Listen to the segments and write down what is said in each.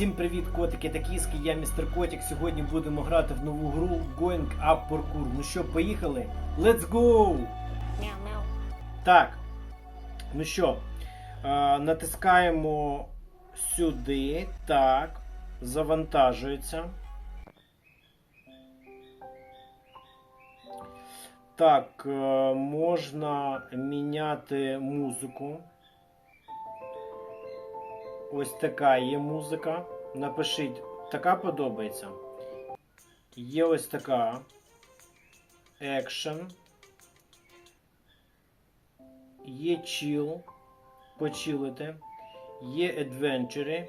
Всім привіт, котики та кіски, я містер Котик. Сьогодні будемо грати в нову гру Going Up Parkour. Ну що, поїхали? Let's go! Мяу-мяу. Так. Ну що, натискаємо сюди. Так. Завантажується. Так, е, можна міняти музику. Ось така є музика. Напишіть, така подобається. Є ось така. Action. Є chill. Почилити. Є adventure.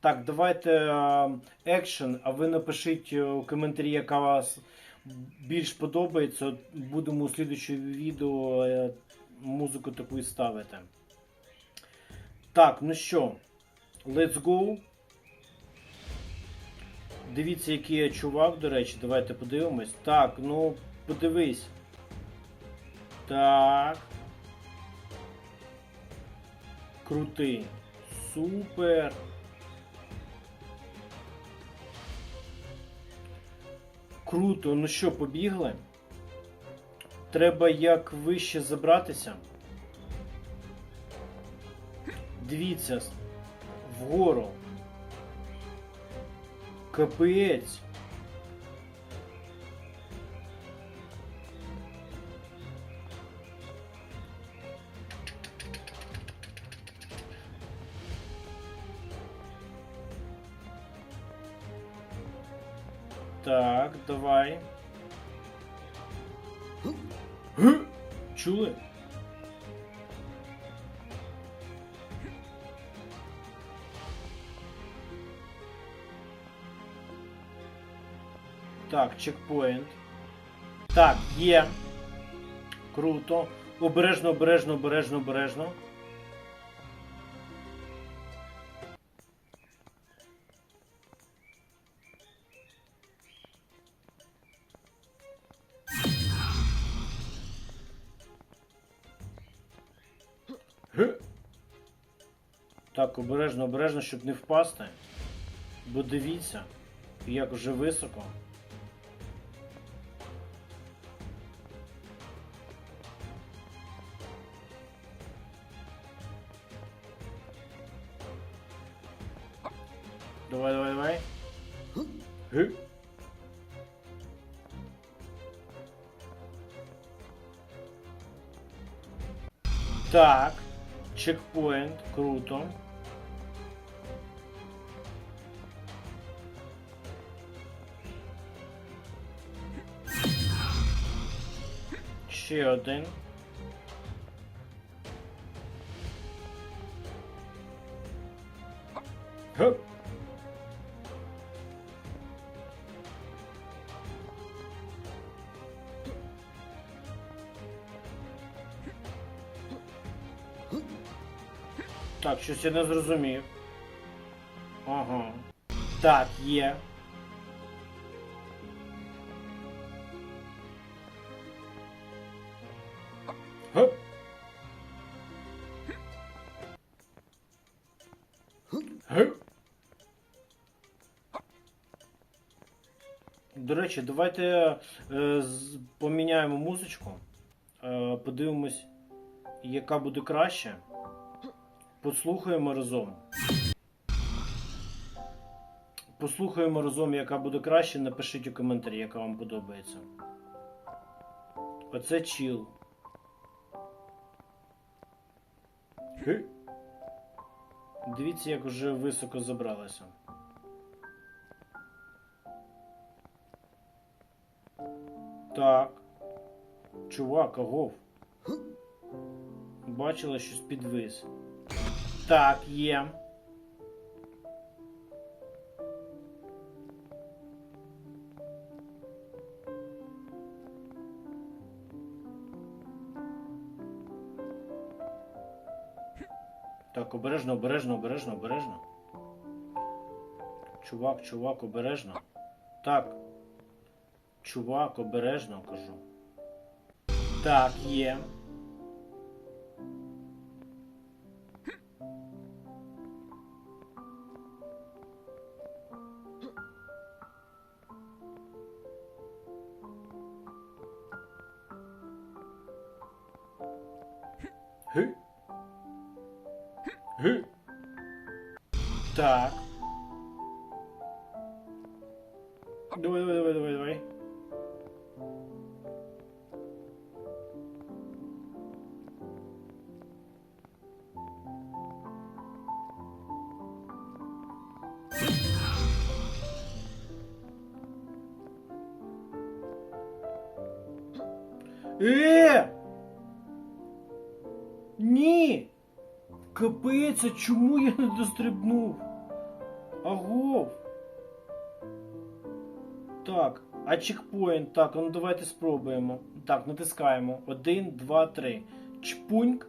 Так, давайте е, action, а ви напишіть е, у коментарі, яка вас більш подобається. Будемо у слідчому відео е, музику таку і ставити. Так, ну що, let's go. Дивіться, який я чувак, до речі, давайте подивимось. Так, ну, подивись. Так. Крутий. Супер. Круто, ну що, побігли? Треба як вище забратися. Дивіться вгору. Капець. Так, давай. Г? Чули? Так, чекпоінт. Так, є. Круто. Обережно, обережно, обережно, обережно. Так, обережно, обережно, щоб не впасти. Бо дивіться, як вже високо. Давай, давай, давай. Г. Так. Чекпоінт, круто. Ще один. Так, щось я не зрозумів. Ага. Так, є. Гоп. До речі, давайте е, поміняємо музичку. Е, подивимось, яка буде краще. Послухаємо разом. Послухаємо разом, яка буде краще. Напишіть у коментарі, яка вам подобається. Оце чіл. Дивіться, як вже високо забралося. Так. Чувак, агов. Бачила щось підвис. Так, є. Так, обережно, обережно, обережно, обережно. Чувак, чувак, обережно. Так. Чувак, обережно кажу. Так, є. Так. Давай, давай, давай, давай, давай. Е! Ні! Капець, а чому я не дострибнув? А чекпоінт, так, ну давайте спробуємо. Так, натискаємо. Один, два, три. Чпуньк.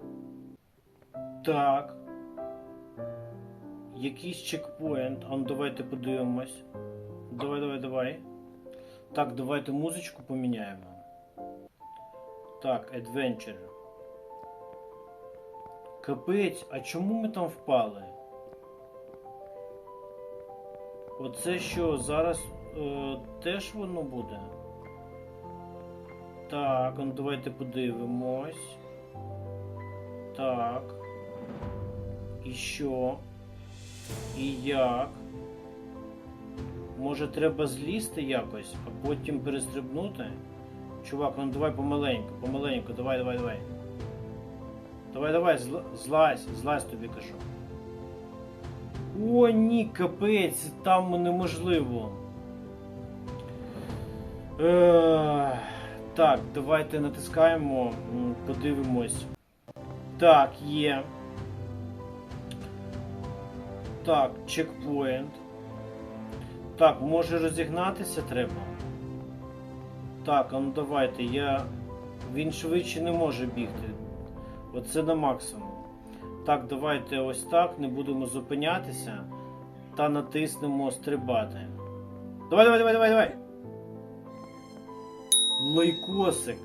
Так. Якийсь чекпоінт. А ну давайте подивимось. Давай, давай, давай. Так, давайте музичку поміняємо. Так, Adventure. Капець, а чому ми там впали? Оце що, зараз е, теж воно буде? Так, ну давайте подивимось. Так. І що? І як? Може треба злізти якось, а потім перестрибнути? Чувак, ну давай помаленьку, помаленьку, давай, давай, давай. Давай, давай, злазь, злазь тобі кажу. О, ні, капець, там неможливо. Е, так, давайте натискаємо, подивимось. Так, є. Так, чекпоінт. Так, може розігнатися треба. Так, а ну давайте, я. Він швидше не може бігти. Оце на максимум. Так, давайте ось так, не будемо зупинятися та натиснемо стрибати. Давай, давай, давай, давай, давай. Лайкосик.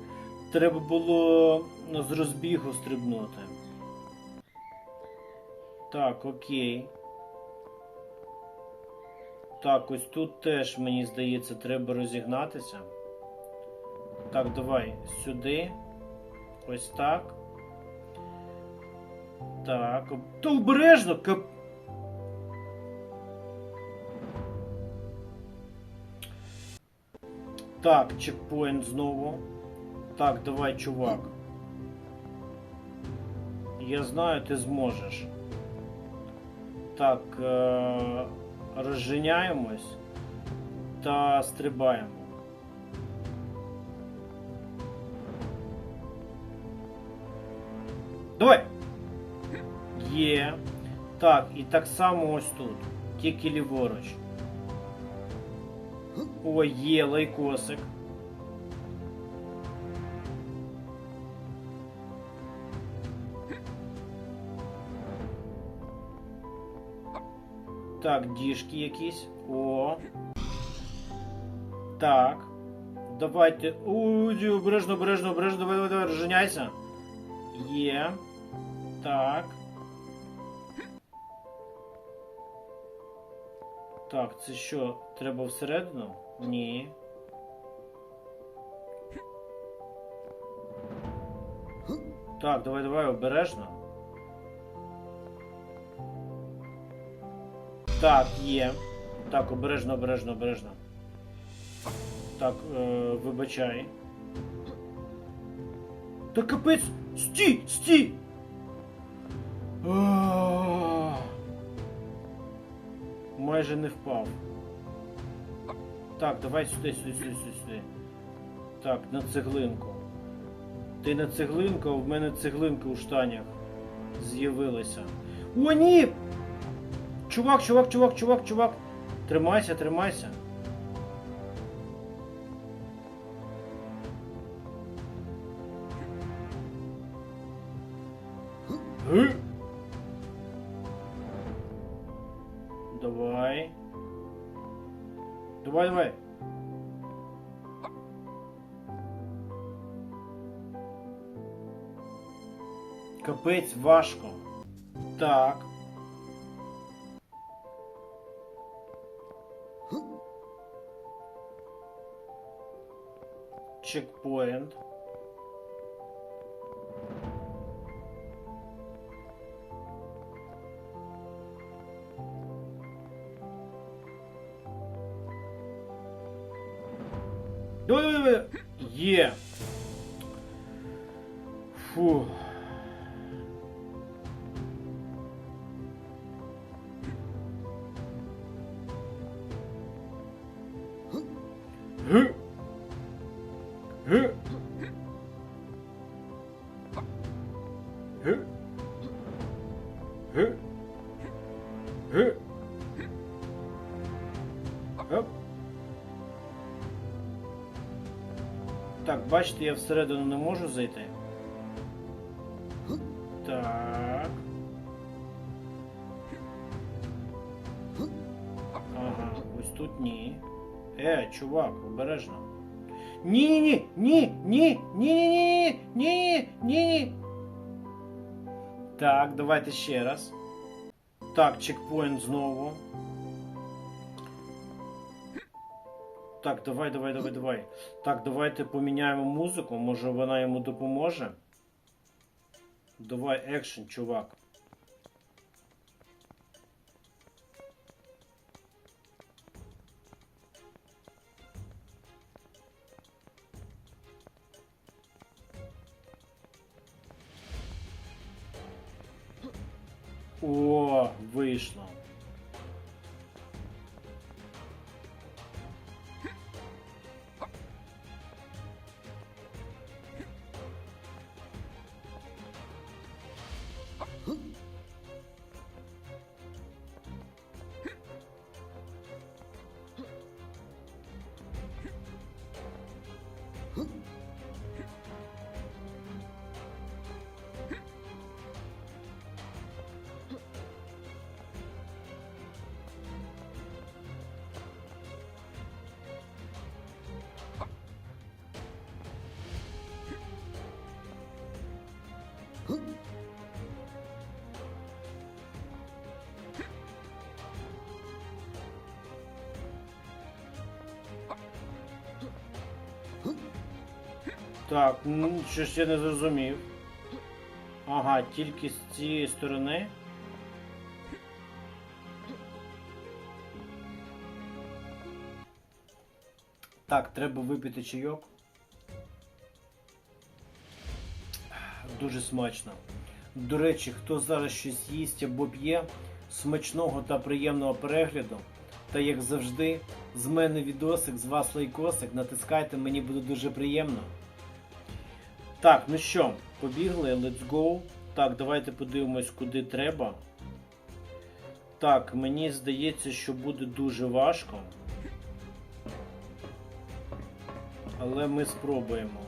Треба було з розбігу стрибнути. Так, окей. Так, ось тут теж, мені здається, треба розігнатися. Так, давай сюди. Ось так. Так. То обережно. Кап... Так, чекпоінт знову. Так, давай, чувак. Я знаю, ти зможеш. Так, е- розженяємось та стрибаємо. Давай! Є. Так, і так само ось тут. Тільки ліворуч. О, є лайкосик. Так, діжки якісь. О. Так. Давайте. Ой, обережно, обережно, обережно, давай, давай, давай, розженяйся. Є. Так. Так, це що? Треба всередину? Ні. Так, давай, давай, обережно. Так, є. Так, обережно, обережно, обережно. Так, е, вибачай. Та капець! Стій! Стій! Майже не впав. Так, давай сюди, сюди, сюди, сюди. Так, на цеглинку. Ти на цеглинку, а в мене цеглинка у штанях з'явилася. О, ні! Чувак, чувак, чувак, чувак, чувак. Тримайся, тримайся. Г? Капець важко. Так. Чекпоінт. Є. Фух. Так, бачите, я всередину не можу зайти. Так. Ага, ось тут ні. Е, чувак, обережно. Ні-ні-ні, ні, ні, ні, ні, ні, ні. Так, давайте ще раз. Так, чекпоінт знову. Так, давай, давай, давай, давай. Так, давайте поміняємо музику, може вона йому допоможе. Давай, екшен, чувак. О, вийшло. Так, ну, що ж я не зрозумів. Ага, тільки з цієї сторони. Так, треба випити чайок. Дуже смачно. До речі, хто зараз щось їсть або п'є, смачного та приємного перегляду. Та як завжди, з мене відосик, з вас лайкосик, натискайте, мені буде дуже приємно. Так, ну що, побігли, let's go. Так, давайте подивимось, куди треба. Так, мені здається, що буде дуже важко. Але ми спробуємо.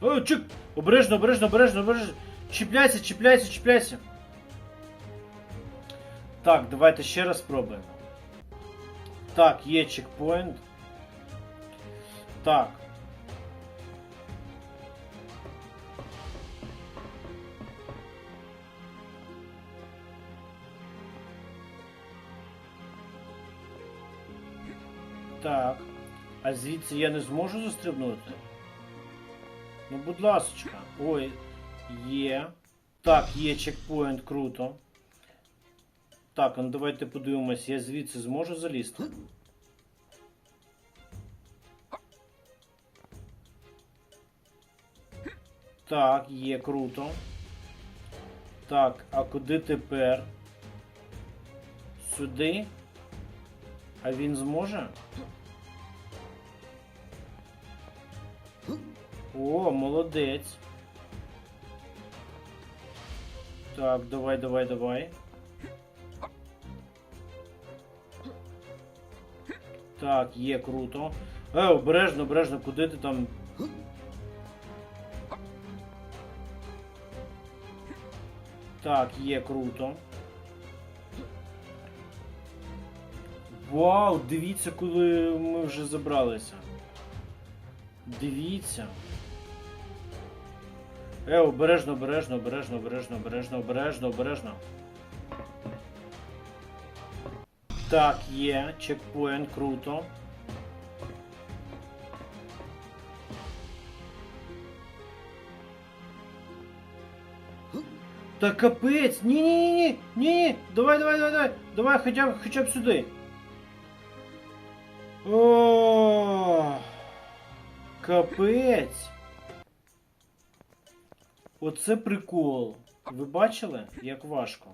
О, чик! Обережно, обережно, обережно, обережно. Чіпляйся, чіпляйся, чіпляйся. Так, давайте ще раз спробуємо. Так, є чекпоінт. Так. Так. А звідси я не зможу застрибнути? Ну, будь ласочка. Ой, Є. Так, є чекпоінт, круто. Так, ну давайте подивимось, я звідси зможу залізти? Так, є круто. Так, а куди тепер? Сюди? А він зможе? О, молодець. Так, давай, давай, давай. Так, є круто. Е, обережно, обережно, куди ти там. Так, є круто. Вау, дивіться, коли ми вже забралися. Дивіться. Е, обережно, обережно, обережно, обережно, обережно, обережно, обережно. Так, є, чекпоінт, круто. Та капець! Ні, ні, ні, ні, ні, давай, давай, давай, давай, давай, хоча б, хоча б сюди. О, капець. Оце прикол. Ви бачили, як важко?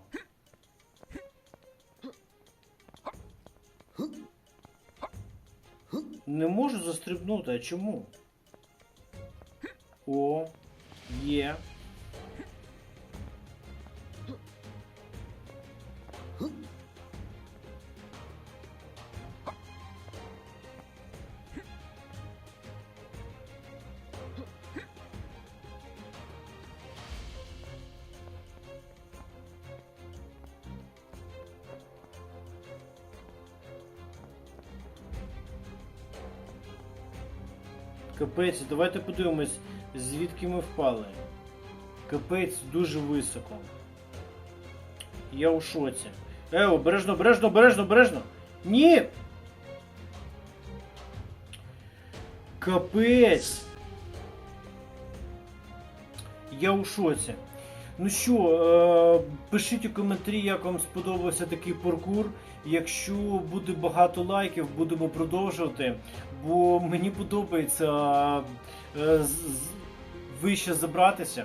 Не можу застрибнути, а чому? О, є. Капець, давайте подивимось, звідки ми впали. Капець дуже високо. Я у шоці. Е, обережно, обережно, обережно, обережно. Ні! Капець. Я у шоці. Ну що, е, пишіть у коментарі, як вам сподобався такий паркур. Якщо буде багато лайків, будемо продовжувати. Бо мені подобається е, вище забратися.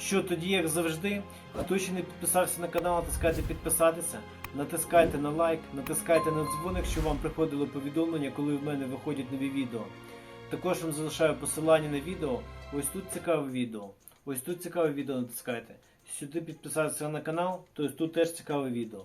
Що тоді, як завжди, хто ще не підписався на канал, натискайте підписатися, натискайте на лайк, натискайте на дзвоник, щоб вам приходило повідомлення, коли в мене виходять нові відео. Також вам залишаю посилання на відео. Ось тут цікаве відео. Ось тут цікаве відео натискайте. Сюди підписатися на канал, то тут теж цікаве відео.